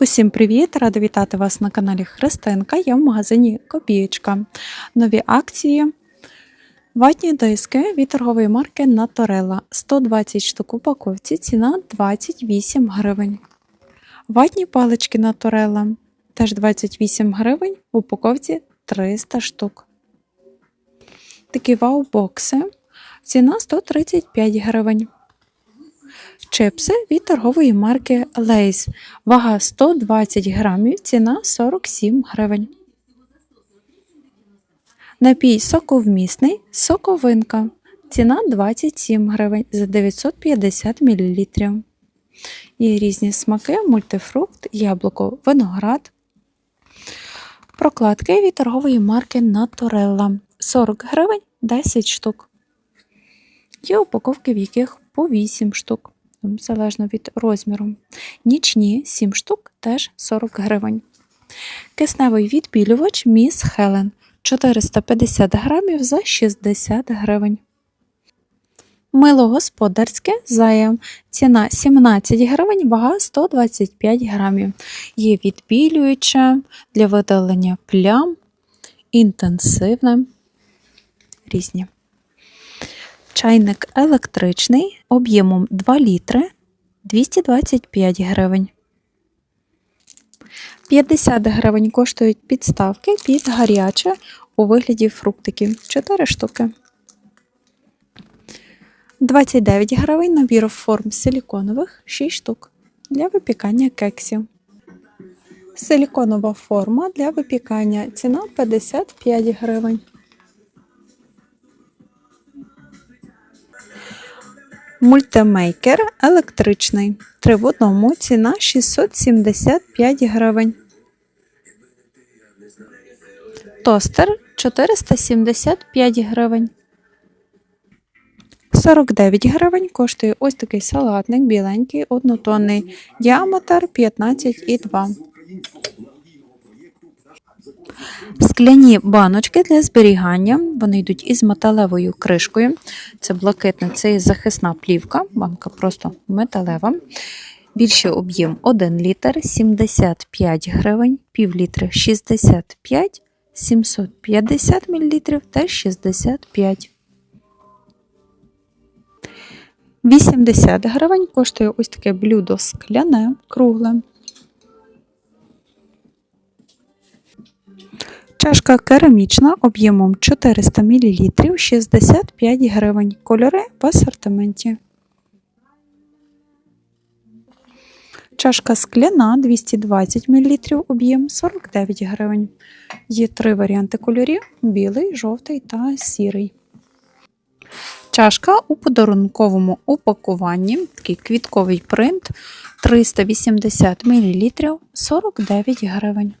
Усім привіт! Рада вітати вас на каналі Христинка. Я в магазині Копієчка. Нові акції. Ватні диски від торгової марки Наторела 120 штук упаковці, ціна 28 гривень. Ватні палички Наторела теж 28 гривень, в упаковці 300 штук. Такі вау-бокси. Ціна 135 гривень. Чипси від торгової марки Lay's. Вага 120 грамів, ціна 47 гривень. Напій соковмісний, соковинка. Ціна 27 гривень за 950 мл. Є різні смаки, мультифрукт, яблуко, виноград. Прокладки від торгової марки Naturella. 40 гривень 10 штук. Є упаковки, в яких по 8 штук залежно від розміру. Нічні 7 штук теж 40 гривень. Кисневий відбілювач Міс Хелен 450 грамів за 60 гривень. Мило господарське заєм. Ціна 17 гривень, вага 125 грамів. Є відбілююче для видалення плям, інтенсивне, різні. Чайник електричний об'ємом 2 літри 225 гривень. 50 гривень коштують підставки під гаряче у вигляді фруктиків 4 штуки. 29 гривень набір форм силіконових 6 штук для випікання кексів. Силіконова форма для випікання ціна 55 гривень. Мультимейкер електричний. Три в одному ціна 675 гривень. Тостер 475 гривень. 49 гривень коштує ось такий салатник біленький, однотонний, діаметр 15,2. Скляні баночки для зберігання. Вони йдуть із металевою кришкою. Це блакитна, це захисна плівка, банка просто металева. Більший об'єм 1 літр 75 гривень, пів літри 65, 750 мл та 65. 80 гривень коштує ось таке блюдо скляне, кругле. Чашка керамічна об'ємом 400 мл 65 гривень. Кольори в асортименті. Чашка скляна 220 мл об'єм 49 гривень. Є три варіанти кольорів: білий, жовтий та сірий. Чашка у подарунковому упакуванні, такий квітковий принт 380 мл 49 гривень.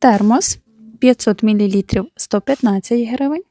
Термос 500 мл 115 гривень.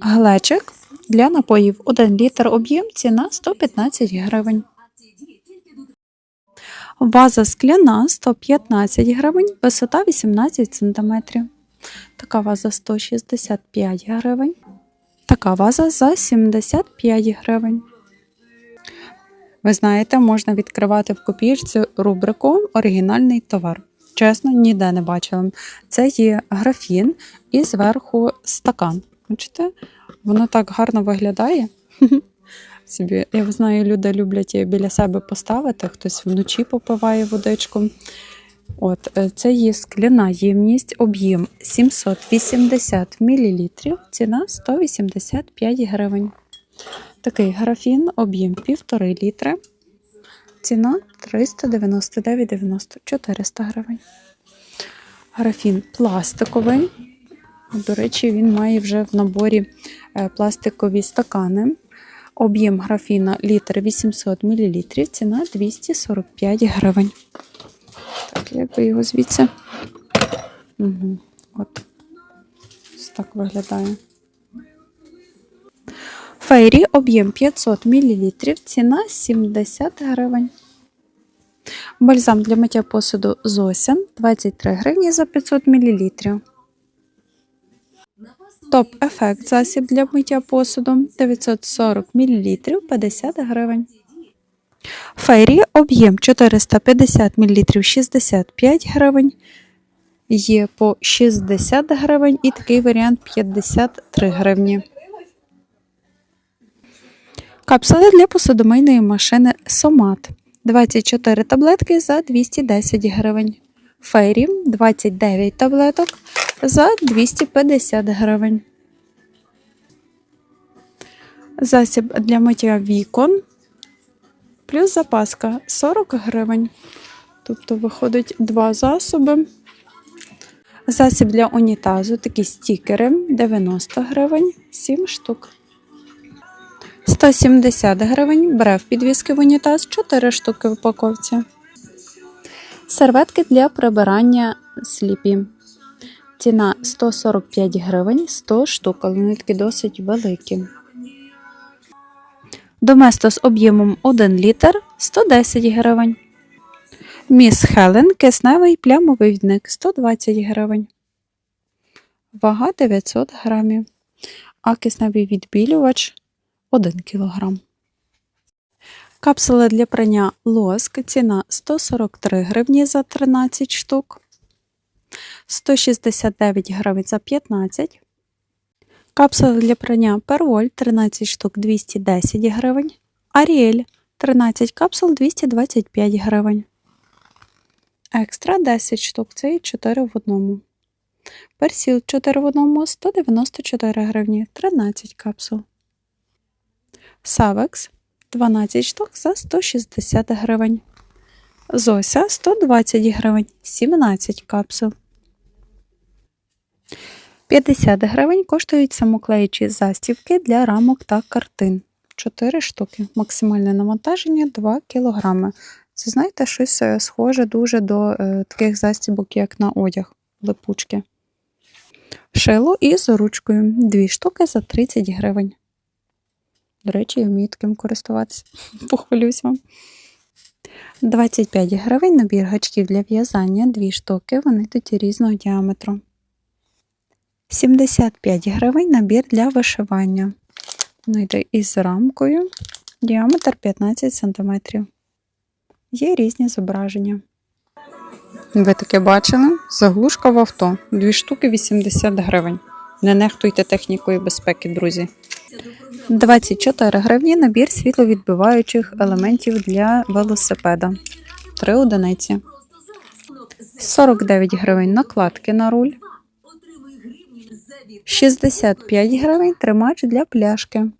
Глечик для напоїв 1 літр об'єм ціна 115 гривень. Ваза скляна 115 гривень, висота 18 см. Така ваза 165 гривень. Така ваза за 75 гривень. Ви знаєте, можна відкривати в копійці рубрику Оригінальний товар. Чесно, ніде не бачила. Це є графін і зверху стакан. Бачите? Воно так гарно виглядає. Собі, Я знаю, люди люблять її біля себе поставити, хтось вночі попиває водичку. От, е, Це є скляна ємність, об'єм 780 мл, ціна 185 гривень. Такий графін, об'єм 1,5 літри. Ціна 399,90 400 гривень. Графін пластиковий. До речі, він має вже в наборі е, пластикові стакани. Об'єм графіна літр 800 мл, ціна 245 гривень. Так, як би його звідси? Угу. От. Ось так виглядає. Фейрі об'єм 500 мл, ціна 70 гривень. Бальзам для миття посуду Зося 23 гривні за 500 мл. Топ ефект засіб для миття посуду 940 мл 50 гривень. Фейрі об'єм 450 мл 65 гривень. Є по 60 гривень і такий варіант 53 гривні. Капсули для посудомийної машини Сомат 24 таблетки за 210 гривень. Фейрі 29 таблеток за 250 гривень. Засіб для миття вікон плюс запаска 40 гривень. Тобто виходить два засоби. Засіб для унітазу такі стікери 90 гривень, 7 штук. 170 гривень брев підвіски в унітаз 4 штуки в упаковці. Серветки для прибирання сліпі. Ціна 145 гривень, 100 штук, але вони такі досить великі. Доместос об'ємом 1 літр 110 гривень. Міс Хелен кисневий плямовий відник 120 гривень. Вага 900 грамів. А кисневий відбілювач 1 кг. Капсули для прання лоск. Ціна 143 гривні за 13 штук. 169 гривень за 15. Капсули для прання Перволь 13 штук 210 гривень. Аріель 13 капсул 225 гривень. Екстра 10 штук, це і 4 в одному. Персіл 4 в одному 194 гривні, 13 капсул. Савекс 12 штук за 160 гривень. Зося 120 гривень, 17 капсул. 50 гривень коштують самоклеючі застібки для рамок та картин. 4 штуки. Максимальне навантаження 2 кг. Це знаєте, щось е, схоже дуже до е, таких застібок, як на одяг, липучки. Шило із ручкою. Дві штуки за 30 гривень. До речі, я вмію таким користуватися. Похвалюсь вам. 25 гривень набір гачків для в'язання, дві штуки, вони тут різного діаметру. 75 гривень набір для вишивання. Воно йде із рамкою. Діаметр 15 см. Є різні зображення. Ви таке бачили? Заглушка в авто. Дві штуки 80 гривень. Не нехтуйте технікою безпеки, друзі. 24 гривні набір світловідбиваючих елементів для велосипеда. 3 одиниці. 49 гривень накладки на руль. 65 гривень тримач для пляшки.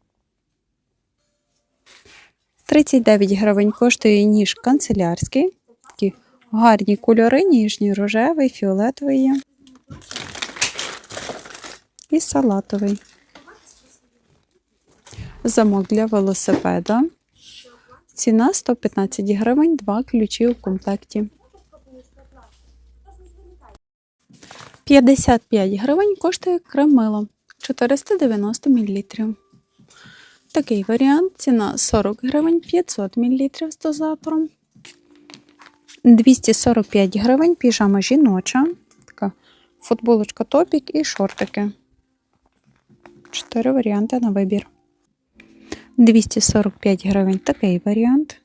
39 гривень коштує ніж канцелярський. Такі гарні кольори, ніжні, рожевий, фіолетовий. І салатовий. Замок для велосипеда. Ціна 115 гривень, два ключі у комплекті. 55 гривень коштує кремило 490 мл. Такий варіант. Ціна 40 гривень 500 мл з дозатором. 245 гривень піжама жіноча. Така футболочка топік і шортики. Чотири варіанти на вибір. 245 гривень такий варіант.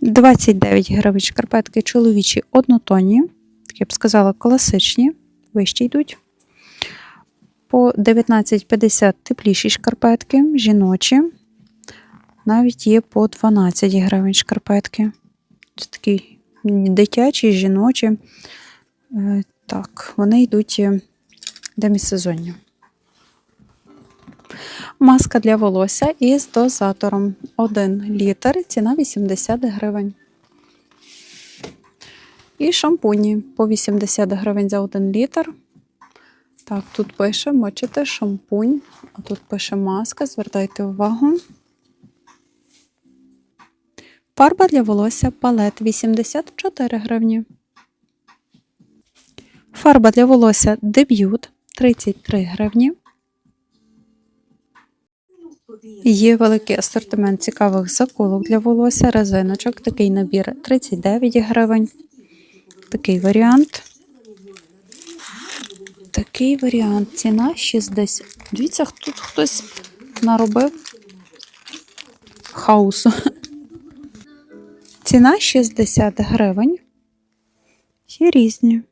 29 гривень шкарпетки чоловічі однотонні. Так я б сказала, класичні, вищі йдуть. По 19,50 тепліші шкарпетки, жіночі. Навіть є по 12 гривень шкарпетки. Це такі дитячі, жіночі. Е, Так, вони йдуть е, демісезоння. Маска для волосся із дозатором 1 літр, ціна 80 гривень. І шампуні по 80 гривень за 1 літр. Так, тут пише, бачите, шампунь, а тут пише маска, звертайте увагу. Фарба для волосся палет 84 гривні. Фарба для волосся дебют 33 гривні. Є великий асортимент цікавих заколок для волосся, резиночок. Такий набір 39 гривень. Такий варіант такий варіант. Ціна 60. Дивіться, тут хтось наробив хаосу. Ціна 60 гривень. Є різні.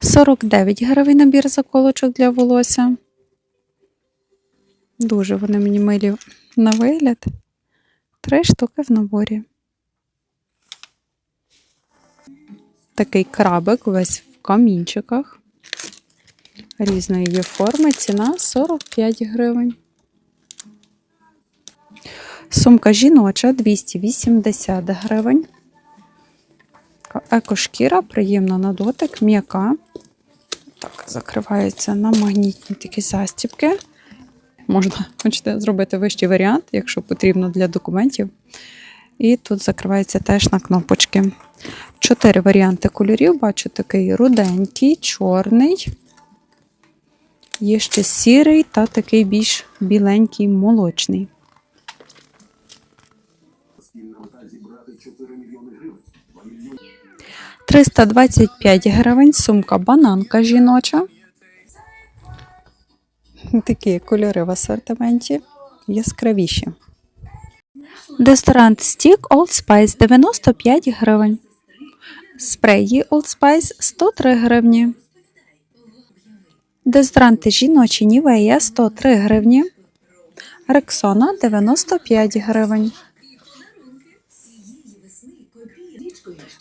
49 гривень набір заколочок для волосся. Дуже вони мені милі на вигляд. Три штуки в наборі. Такий крабик весь в камінчиках. Різної є форми. Ціна 45 гривень. Сумка жіноча 280 гривень. Екошкіра, приємна на дотик, м'яка. Так, закривається на магнітні такі застібки. Можна, хочете зробити вищий варіант, якщо потрібно для документів. І тут закривається теж на кнопочки. Чотири варіанти кольорів. Бачу такий руденький, чорний. Є ще сірий та такий більш біленький, молочний. 325 гривень, сумка бананка жіноча. Такі кольори в асортименті яскравіші. Дезодорант Stick Old Spice 95 гривень. Спреї Old Spice 103 гривні. Дезодоранти жіночі Нівея 103 гривні. Рексона 95 гривень.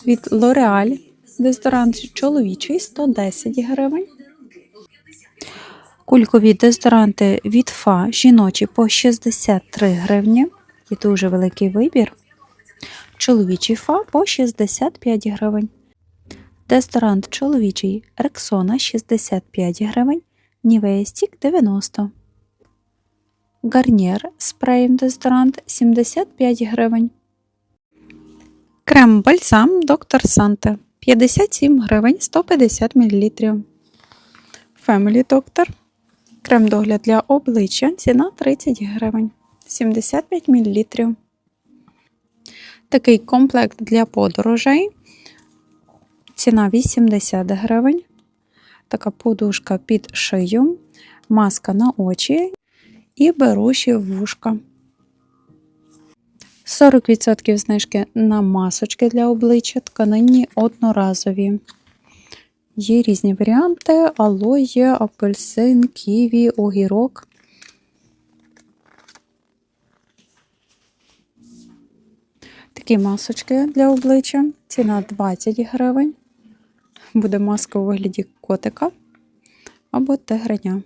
Від L'Oreal дезодорант чоловічий 110 гривень. Кулькові дезодоранти від Фа жіночі по 63 гривні. Є дуже великий вибір. Чоловічий Фа по 65 гривень. Дезодорант чоловічий Рексона 65 гривень. Нівея Стік 90. Гарнір спреєм дезодорант 75 гривень. Крем бальзам Доктор Санте 57 гривень 150 мл. Family Doctor. Крем догляд для обличчя. Ціна 30 гривень 75 мл. Такий комплект для подорожей. Ціна 80 гривень. Така подушка під шию, маска на очі і беруші вушка. 40% знижки на масочки для обличчя, тканинні одноразові. Є різні варіанти: алоє, апельсин, ківі, огірок. Такі масочки для обличчя. Ціна 20 гривень. Буде маска у вигляді котика або тигреня.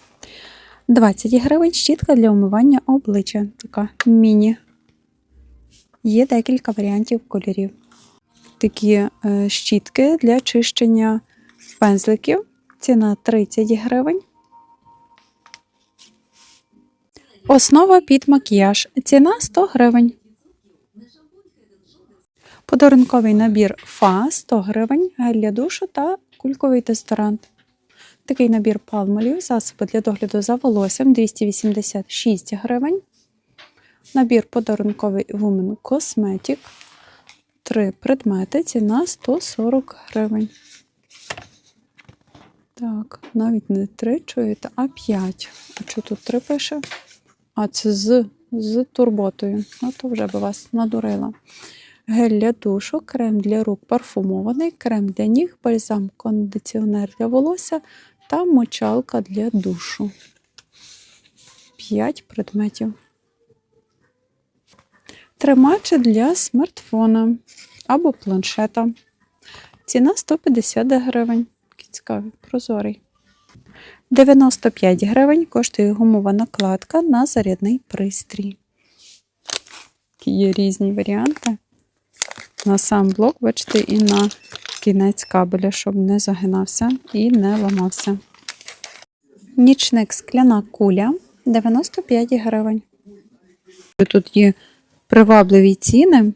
– 20 гривень щітка для умивання обличчя. Така міні. Є декілька варіантів кольорів. Такі е, щітки для чищення пензликів. Ціна 30 гривень. Основа під макіяж. Ціна 100 гривень. Подарунковий набір Фа 100 гривень, гель для душу та кульковий дезодорант. Такий набір палмолів, засоби для догляду за волоссям 286 гривень. Набір подарунковий Women Cosmetic. Три предмети, ціна 140 гривень. Так, навіть не 3 чуєте, а 5. А що тут 3 пише? А це з, з турботою. Ну, то вже би вас надурила. Гель для душу, крем для рук парфумований, крем для ніг, бальзам, кондиціонер для волосся та мочалка для душу. 5 предметів. Тримач для смартфона або планшета. Ціна 150 гривень. Цікавий, прозорий. 95 гривень коштує гумова накладка на зарядний пристрій. Є різні варіанти. На сам блок, бачите, і на кінець кабеля, щоб не загинався і не ламався. Нічник скляна куля 95 гривень. Тут є привабливі ціни.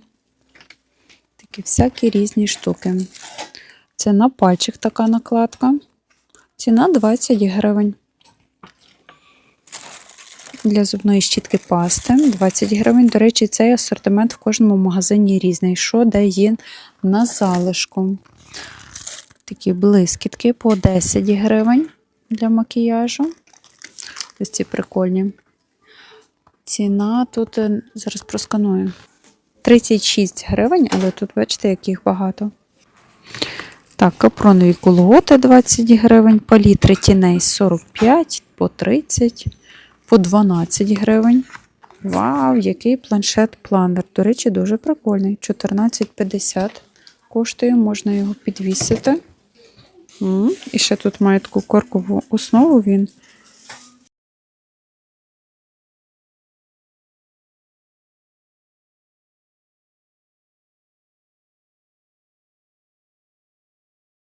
Такі всякі різні штуки. Це на пальчик така накладка. Ціна 20 гривень. для зубної щітки пасти 20 гривень. До речі, цей асортимент в кожному магазині різний. Що де є на залишку? Такі блискітки по 10 гривень для макіяжу. Ось ці прикольні. Ціна тут е, зараз просканую. 36 гривень, але тут, бачите, яких багато. Так, капронові колготи 20 гривень, палітри тіней 45, по 30, по 12 гривень. Вау, який планшет-планер. До речі, дуже прикольний. 14,50 коштує, можна його підвісити. І ще тут має таку коркову основу він